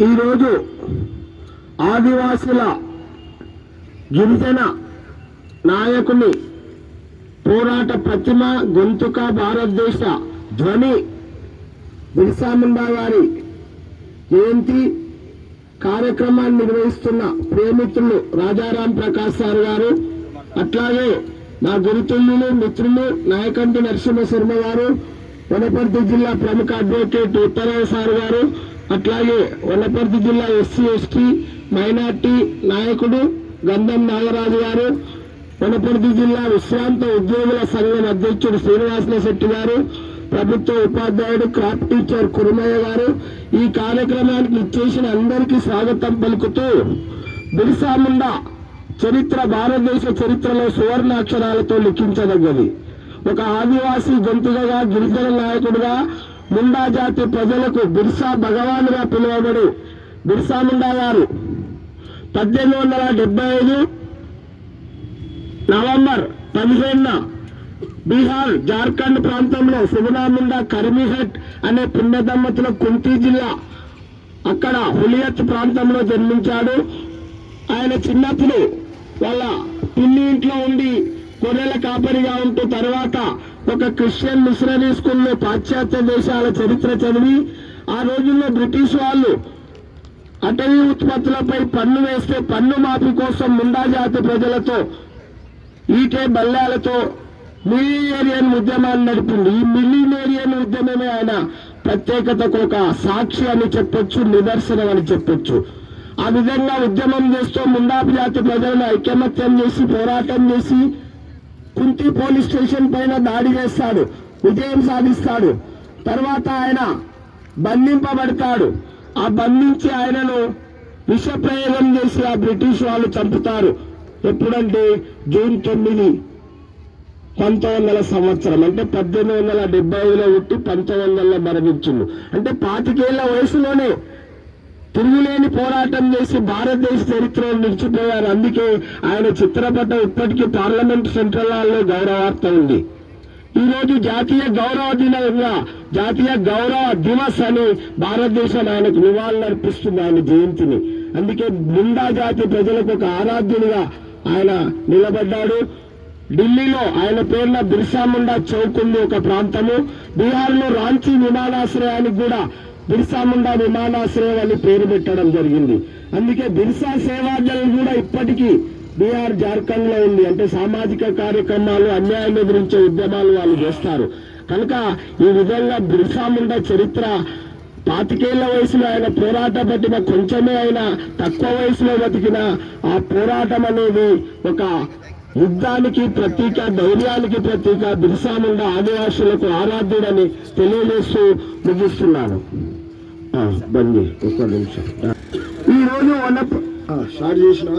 ఈరోజు ఆదివాసుల గిరిజన నాయకుని పోరాట ప్రతిమ గొంతుక భారతదేశ ధ్వని బిర్సా ముండా గారి జయంతి కార్యక్రమాన్ని నిర్వహిస్తున్న ప్రేమితులు రాజారాం ప్రకాష్ సార్ గారు అట్లాగే నా గురుతుల్యులు మిత్రులు నాయకంటి నరసింహ శర్మ గారు వనపర్తి జిల్లా ప్రముఖ అడ్వకేట్ ఉత్తరాయ సార్ గారు అట్లాగే వనపర్తి జిల్లా ఎస్సీ ఎస్టీ మైనార్టీ నాయకుడు గంధం నాగరాజు గారు వనపర్తి జిల్లా విశ్రాంత ఉద్యోగుల సంఘం అధ్యక్షుడు శ్రీనివాసుల శెట్టి గారు ప్రభుత్వ ఉపాధ్యాయుడు క్రాప్ టీచర్ కురుమయ్య గారు ఈ కార్యక్రమానికి ఇచ్చేసిన అందరికీ స్వాగతం పలుకుతూ బిర్సా ముండా చరిత్ర భారతదేశ చరిత్రలో సువర్ణ అక్షరాలతో లిఖించదగ్గది. ఒక ఆదివాసీ గొంతుగా గిరిజన నాయకుడిగా ముండా జాతి ప్రజలకు బిర్సా భగవానుగా పిలువబడు బిర్సా ముండా గారు. పద్దెనిమిది వందల డెబ్బై ఐదు నవంబర్ పదిహేనున బీహార్ జార్ఖండ్ ప్రాంతంలో సుగుణాముండా కర్మీహట్ అనే పుణ్యదంపతుల కుంతి జిల్లా అక్కడ హులియత్ ప్రాంతంలో జన్మించాడు. ఆయన చిన్నప్పుడు వాళ్ళ పిల్లి ఇంట్లో ఉండి గొర్రెల కాపరిగా ఉంటూ తర్వాత ఒక క్రిస్టియన్ మిషనరీ స్కూల్లో పాశ్చాత్య దేశాల చరిత్ర చదివి ఆ రోజుల్లో బ్రిటిష్ వాళ్ళు అటవీ ఉత్పత్తులపై పన్ను వేస్తే పన్ను మాఫీ కోసం ముండా జాతి ప్రజలతో ఈటే బల్లాలతో మిలీనేరియన్ ఉద్యమాన్ని నడిపింది. ఈ మిలీనేరియన్ ఉద్యమమే ఆయన ప్రత్యేకతకు ఒక సాక్షి అని చెప్పొచ్చు నిదర్శనం అని చెప్పొచ్చు. ఆ విధంగా ఉద్యమం చేస్తూ ముందాపు జాతి ప్రజలను ఐకమత్యం చేసి పోరాటం చేసి కుంతి పోలీస్ స్టేషన్ పైన దాడి చేస్తాడు విజయం సాధిస్తాడు. తర్వాత ఆయన బంధింపబడతాడు. ఆ బంధించి ఆయనను విషప్రయోగం చేసి ఆ బ్రిటిష్ వాళ్ళు చంపుతారు. ఎప్పుడంటే జూన్ తొమ్మిది పంతొమ్మిది వందల సంవత్సరం. అంటే పద్దెనిమిది వందల డెబ్బై ఐదులో పుట్టి పంతొమ్మిది వందల మరణించిండు. అంటే పాతికేళ్ళ వయసులోనే తిరుగులేని పోరాటం చేసి భారతదేశ చరిత్రలో నిలిచిపోయారు. అందుకే ఆయన చిత్రపటం ఇప్పటికీ పార్లమెంట్ సెంట్రల్ హాల్లో గౌరవార్త ఉంది. ఈ రోజు జాతీయ గౌరవ దినంగా జాతీయ గౌరవ దివస్ అని భారతదేశం ఆయనకు నివాళులర్పిస్తుంది ఆయన జయంతిని. అందుకే ముండా జాతి ప్రజలకు ఒక ఆరాధ్యునిగా ఆయన నిలబడ్డాడు. ఢిల్లీలో ఆయన పేరున బిర్సా ముండా చౌక్ ఉంది ఒక ప్రాంతము. బీహార్లో రాంచీ విమానాశ్రయానికి కూడా బిర్సా ముండా విమానాశ్రయం అని పేరు పెట్టడం జరిగింది. అందుకే బిర్సా సేవాదల్ కూడా ఇప్పటికీ బీహార్ జార్ఖండ్లో ఉంది. అంటే సామాజిక కార్యక్రమాలు అన్యాయం ఎదిరించే ఉద్యమాలు వాళ్ళు చేస్తారు. కనుక ఈ విధంగా బిర్సా ముండా చరిత్ర పాతికేళ్ళ వయసులో ఆయన పోరాట పట్టిన కొంచెమే అయినా తక్కువ వయసులో బతికిన ఆ పోరాటం అనేది ఒక యుద్ధానికి ప్రతీక ధైర్యానికి ప్రతీక బిర్సా ముండా ఆదివాసులకు ఆరాధ్యుడని తెలియజేస్తూ ముగిస్తున్నాను. బందీ ఒక్క నిమిషం. ఈరోజు రోజు వన స్టార్ట్ చేసినా?